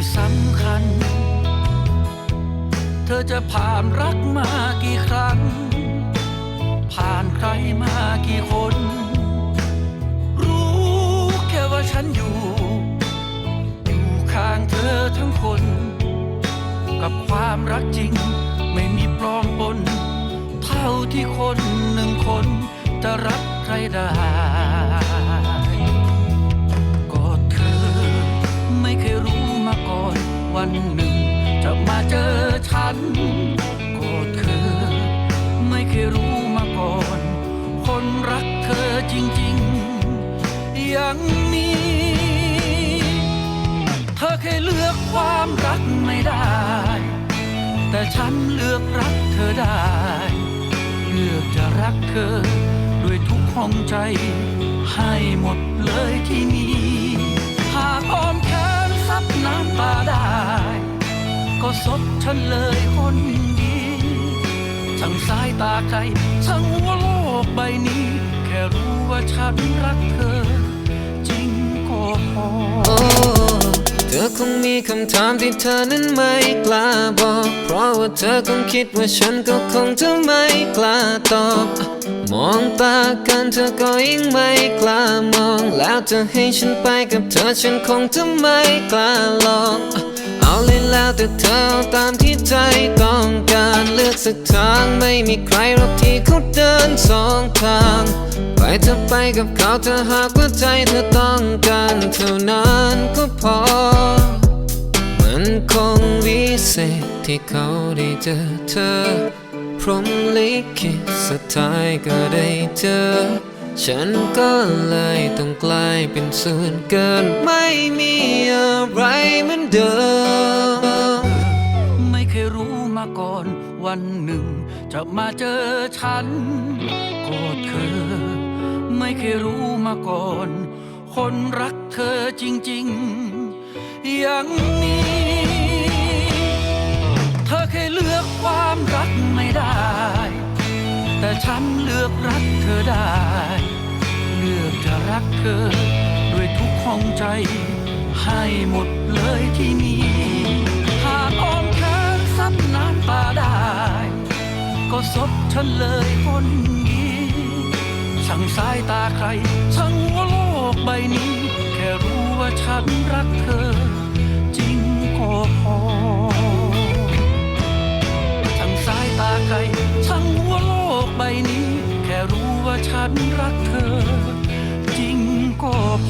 ่สำคัญ เธอจะผ่านรักมากี่ครั้ง ผ่านใครมากี่คน รู้แค่ว่าฉันอยู่ อยู่ข้างเธอทั้งคน กับความรักจริงไม่มีปลอมปน เท่าที่คนหนึ่งคนจะรักใครได้ ยังมี เธอเคยเลือกความรักไม่ได้ แต่ฉันเลือกรักเธอได้ เลือกจะรักเธอ ด้วยทุกห้องใจ ให้หมดเลยที่มี หากอ้อมแขนซับน้ำตาได้ ก็สดฉันเลยคนดีช่างสายตาใครช่างว่าโลกใบนี้ แค่รู้ว่าฉันรักเธอ อคงมีคำถามที่เธอนั้นไม่กล้าบอก เพราะว่าเธอคงคิดว่าฉันก็คงจะไม่กล้าตอบ มองตากันเธอก็ยิ่งไม่กล้ามอง แล้วจะให้ฉันไปกับเธอฉันคงจะไม่กล้าลองเอาเลยแล้วแต่เธอตามที่ใจต้องการเลือกสักทางไม่มีใครหรอกที่เขาเดินสองทาง ไปเธอไปกับเขาถ้าหากว่าใจเธอต้องการเท่านั้นก็พอ คงวิเศษที่เขาได้เจอเธอ พรหมลิขิตสุดท้ายก็ได้เจอ ฉันก็เลยต้องกลายเป็นส่วนเกิน ไม่มีอะไรเหมือนเดิม ไม่เคยรู้มาก่อนวันหนึ่ง จะมาเจอฉันก็เธอ ไม่เคยรู้มาก่อน คนรักเธอจริงๆยังมี ฉันเลือกรักเธอได้ เลือกจะรักเธอ ด้วยทุกห้องใจ ให้หมดเลยที่มี หากอ้อมแขนซับน้ำตาได้ ก็สบฉันเลยคนดีช่างสายตาใครช่างว่าโลกใบนี้ แค่รู้ว่าฉันรักเธอ จริงก็พอช่างสายตาใครช่างว่ ฉันรักเธอ จริงก็พ